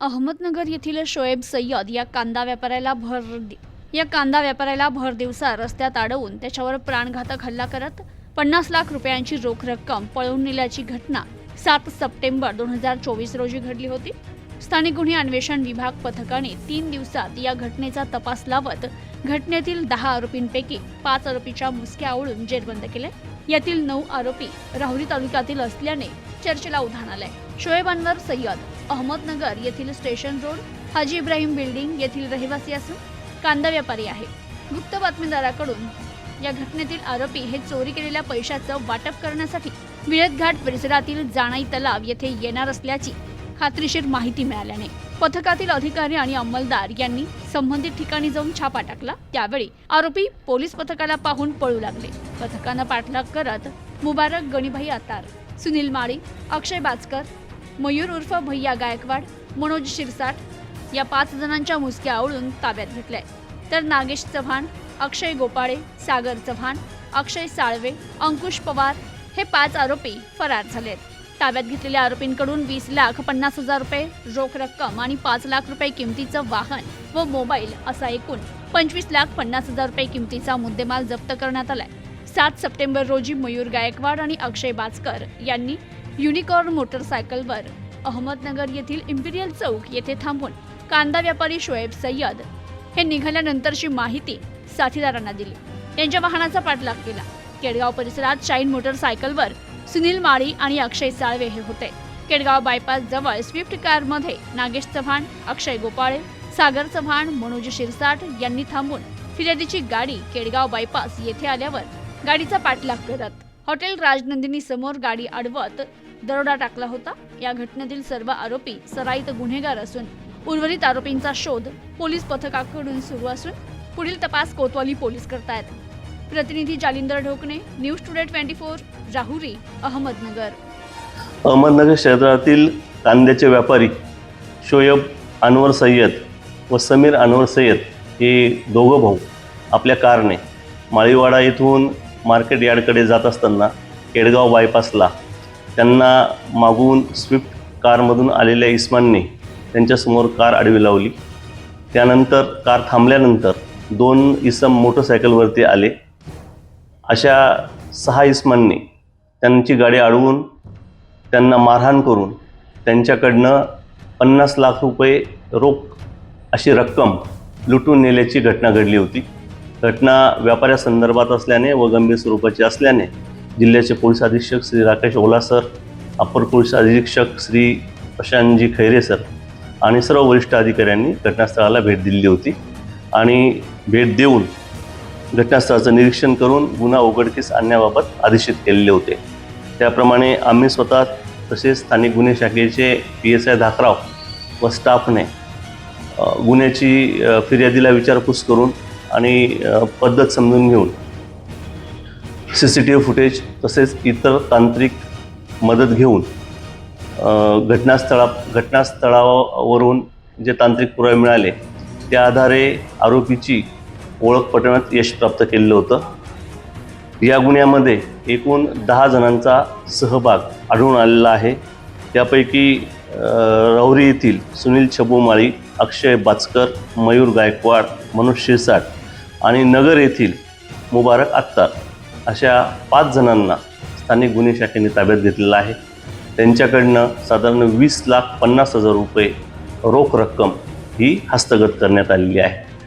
अहमदनगर येथील शोएब सय्यद या कांदा व्यापाऱ्याला भर या कांदा व्यापाऱ्याला भर दिवसा रस्त्यात अडवून त्याच्यावर प्राणघातक हल्ला करत पन्नास लाख रुपयांची रोख रक्कम पळवून नेल्याची घटना सात सप्टेंबर दोन हजार चोवीस रोजी घडली होती. स्थानिक गुन्हे अन्वेषण विभाग पथकाने तीन दिवसात या घटनेचा तपास लावत घटनेतील दहा आरोपींपैकी पाच आरोपीच्या मुसक्या आवळून जेरबंद केले. यातील नऊ आरोपी राहुरी तालुक्यातील असल्याने चर्चेला उधाण आलंय. शोएबांवर सय्यद अहमदनगर येथील station road Haji Ibrahim building येथील रहिवासी असून कांदा व्यापारी आहे. गुप्त बातमीदाराकडून या घटनेतील आरोपी हे चोरी केलेल्या पैशाचं वाटप करण्यासाठी विळतघाट परिसरातील जाणाई तलाव येथे येणार असल्याची खात्रीशीर माहिती मिळाल्याने पथकातील अधिकारी आणि अंमलदार यांनी संबंधित ठिकाणी जाऊन छापा टाकला. त्यावेळी आरोपी पोलीस पथकाला पाहून पळू लागले. पथकानं पाठलाग करत मुबारक गणिभाई आतार सुनील माळी अक्षय बाचकर मयूर उर्फ भैया गायकवाड मनोज शिरसाट या पाच जणांच्या मुसक्या आवळून ताब्यात घेतल्या तर नागेश चव्हाण अक्षय गोपाळे सागर चव्हाण अक्षय साळवे अंकुश पवार हे पाच आरोपी फरार झालेत ताब्यात घेतलेल्या आरोपींकडून वीस लाख पन्नास हजार रुपये रोख रक्कम आणि पाच लाख रुपये किमतीचं वाहन व मोबाईल असा एकूण पंचवीस लाख पन्नास हजार रुपये किमतीचा मुद्देमाल जप्त करण्यात आलाय. सात सप्टेंबर रोजी मयूर गायकवाड आणि अक्षय बाचकर यांनी युनिकॉर्न मोटरसायकलवर अहमदनगर येथील इम्पिरियल चौक येथे थांबून कांदा व्यापारी शोएब सय्यद हे निघाल्यानंतरची माहिती साथीदारांना दिली. त्यांच्या वाहनाचा पाठलाग केला. केडगाव परिसरात शाईन मोटरसायकलवर सुनील माळी आणि अक्षय साळवे हे होते. केडगाव बायपास जवळ स्विफ्ट कारमध्ये नागेश चव्हाण अक्षय गोपाळे सागर चव्हाण मनोज शिरसाट यांनी थांबून फिर्यादीची गाडी केडगाव बायपास येथे आल्यावर गाडीचा पाठलाग करत हॉटेल राजनंदिनी समोर गाडी अडवत दरोडा टाकला होता. या घटनेतील सर्व आरोपी सराईत गुन्हेगार असून उर्वरित आरोपींचा शोध पोलीस पथकाकडून सुरू असून पुढील तपास कोतवाली पोलीस करतायत. प्रतिनिधी Jalinder Dhokane news today twenty four Rahuri Ahmednagar. Ahmednagar शहरातील कांद्याचे व्यापारी शोएब अनवर सय्यद व समीर अनवर सय्यद हे दोघं भाऊ आपल्या कारने माळीवाडा येथून मार्केट यार्डकडे जात असताना केडगाव बायपासला त्यांना मागून स्विफ्ट कारमधून आलेल्या इस्मानने त्यांच्यासमोर कार आडवी लावली. त्यानंतर कार थांबल्यानंतर दोन इसम मोटरसायकलवरती आले. अशा सहा इस्मांनी त्यांची गाडी अडवून त्यांना मारहाण करून त्यांच्याकडनं पन्नास लाख रुपये रोख अशी रक्कम लुटून नेल्याची घटना घडली होती. घटना व्यापाऱ्यासंदर्भात असल्याने व गंभीर स्वरूपाची असल्याने जिल्ह्याचे पोलीस अधीक्षक Shri Rakesh Ola sir upper police अधीक्षक श्री प्रशांतजी खैरे सर आणि सर्व वरिष्ठ अधिकाऱ्यांनी घटनास्थळाला भेट दिली होती आणि भेट देऊन घटनास्थळाचं निरीक्षण करून गुन्हा उघडकीस आणण्याबाबत आदेशित केलेले होते. त्याप्रमाणे आम्ही स्वतः तसेच स्थानिक गुन्हे शाखेचे पी एस आय धाकराव व स्टाफने गुन्ह्याची फिर्यादीला विचारपूस करून आणि पद्धत समजून घेऊन C C T V footage तसेच इतर तांत्रिक मदत घेऊन घटनास्थळा घटनास्थळावरून जे तांत्रिक पुरावे मिळाले त्या आधारे आरोपीची ओळख पटवण्यात यश प्राप्त केलेलं होतं. या गुन्ह्यामध्ये एकूण दहा जणांचा सहभाग आढळून आलेला आहे. त्यापैकी राहुरी येथील सुनील छबुमाळी अक्षय बाचकर मयूर गायकवाड मनोज शिरसाट आणि नगर येथील मुबारक अत्तार अशा पाच जणांना स्थानिक गुन्हे शाखेने ताब्यात घेतलेलं आहे. त्यांच्याकडनं साधारण वीस लाख पन्नास हजार रुपये रोख रक्कम ही हस्तगत करण्यात आलेली आहे.